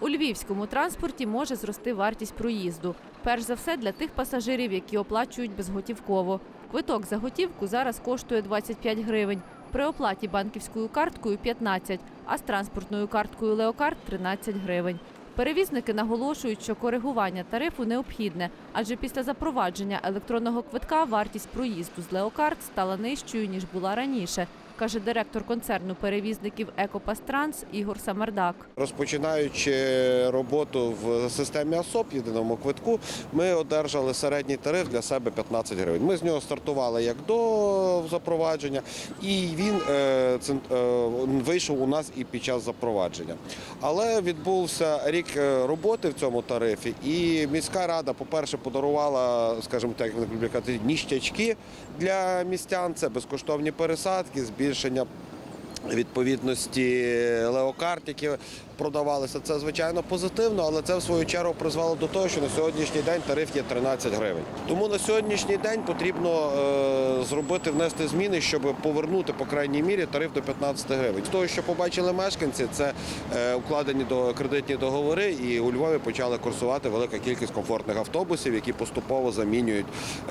У львівському транспорті може зрости вартість проїзду. Перш за все для тих пасажирів, які оплачують безготівково. Квиток за готівку зараз коштує 25 гривень. При оплаті банківською карткою 15, а з транспортною карткою Леокарт 13 гривень. Перевізники наголошують, що коригування тарифу необхідне, адже після запровадження електронного квитка вартість проїзду з Леокарт стала нижчою ніж була раніше, каже директор концерну перевізників Екопастранс Ігор Самардак. Розпочинаючи роботу в системі АСОП, єдиному квитку, ми одержали середній тариф для себе 15 гривень. Ми з нього стартували як до запровадження, і він е, е, вийшов у нас і під час запровадження. Але відбувся рік е, роботи в цьому тарифі, і міська рада, по-перше, подарувала, скажімо так, як казати, ніщачки для містян. Це безкоштовні пересадки, збільшення відповідності леокарт, які продавалися. Це звичайно позитивно, але це в свою чергу призвело до того, що на сьогоднішній день тариф є 13 гривень. Тому на сьогоднішній день потрібно е, зробити внести зміни, щоб повернути по крайній мірі тариф до 15 гривень. З того, що побачили мешканці, це е, укладені до кредитні договори, і у Львові почали курсувати велика кількість комфортних автобусів, які поступово замінюють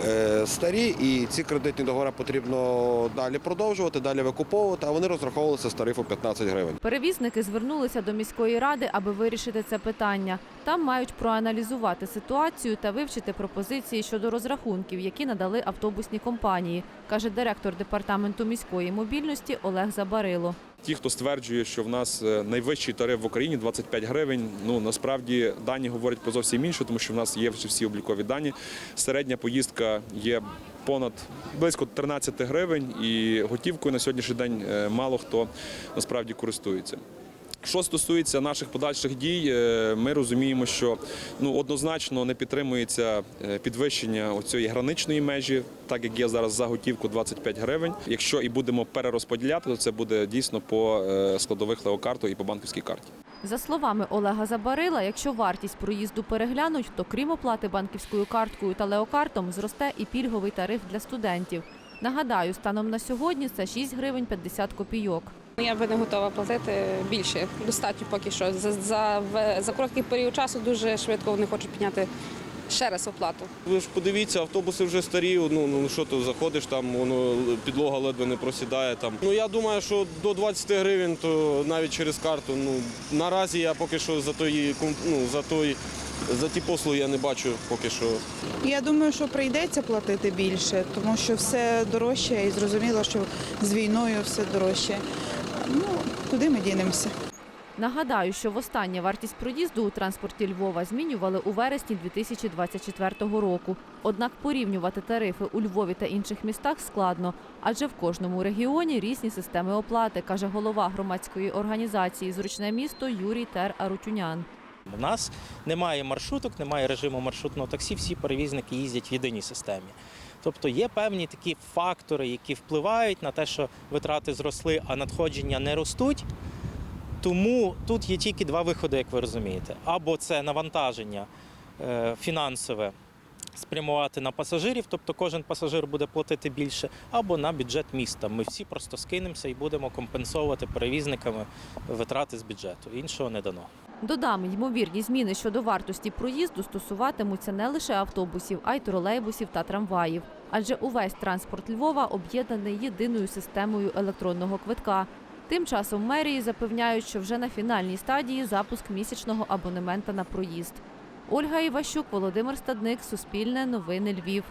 е, старі. І ці кредитні договори потрібно далі продовжувати, далі викуповувати. А вони розраховувалися з тарифу 15 гривень. Перевізники звернулися до міської ради, аби вирішити це питання. Там мають проаналізувати ситуацію та вивчити пропозиції щодо розрахунків, які надали автобусні компанії, каже директор департаменту міської мобільності Олег Забарило. Ті, хто стверджує, що в нас е, найвищий тариф в Україні 25 гривень. Ну насправді дані говорять про зовсім інше, тому що в нас є всі облікові дані. Середня поїздка є понад близько 13 гривень, і готівкою на сьогоднішній день е, мало хто насправді користується. Що стосується наших подальших дій, е, ми розуміємо, що ну однозначно не підтримується е, підвищення оцієї граничної межі, так як є зараз за готівку 25 гривень. Якщо і будемо перерозподіляти, то це буде дійсно по е, складових леокарту і по банківській карті. За словами Олега Забарила, якщо вартість проїзду переглянуть, то крім оплати банківською карткою та леокартом зросте і пільговий тариф для студентів. Нагадаю, станом на сьогодні це 6 гривень 50 копійок. Я би не готова платити більше. Достатньо поки що. За, за, за короткий період часу дуже швидко вони хочуть підняти ще раз оплату. Ви ж подивіться, автобуси вже старі. Ну ну що ти заходиш, там воно підлога ледве не просідає. Там ну я думаю, що до 20 гривень, то навіть через карту. Ну наразі я поки що за тої ком- ну, за той за ті послуги я не бачу поки що. Я думаю, що прийдеться платити більше, тому що все дорожче і зрозуміло, що з війною все дорожче. Ну, куди ми дінемося? Нагадаю, що востаннє вартість проїзду у транспорті Львова змінювали у вересні 2024 року. Однак порівнювати тарифи у Львові та інших містах складно, адже в кожному регіоні різні системи оплати, каже голова громадської організації Зручне місто Юрій Тер Арутюнян. У нас немає маршруток, немає режиму маршрутного таксі, всі перевізники їздять в єдиній системі. Тобто є певні такі фактори, які впливають на те, що витрати зросли, а надходження не ростуть. Тому тут є тільки два виходи, як ви розумієте. Або це навантаження е, фінансове спрямувати на пасажирів, тобто кожен пасажир буде платити більше, або на бюджет міста. Ми всі просто скинемося і будемо компенсовувати перевізниками витрати з бюджету. Іншого не дано. Додам, ймовірні зміни щодо вартості проїзду стосуватимуться не лише автобусів, а й тролейбусів та трамваїв. Адже увесь транспорт Львова об'єднаний єдиною системою електронного квитка. Тим часом мерії запевняють, що вже на фінальній стадії запуск місячного абонемента на проїзд. Ольга Іващук, Володимир Стадник, Суспільне, Новини Львів.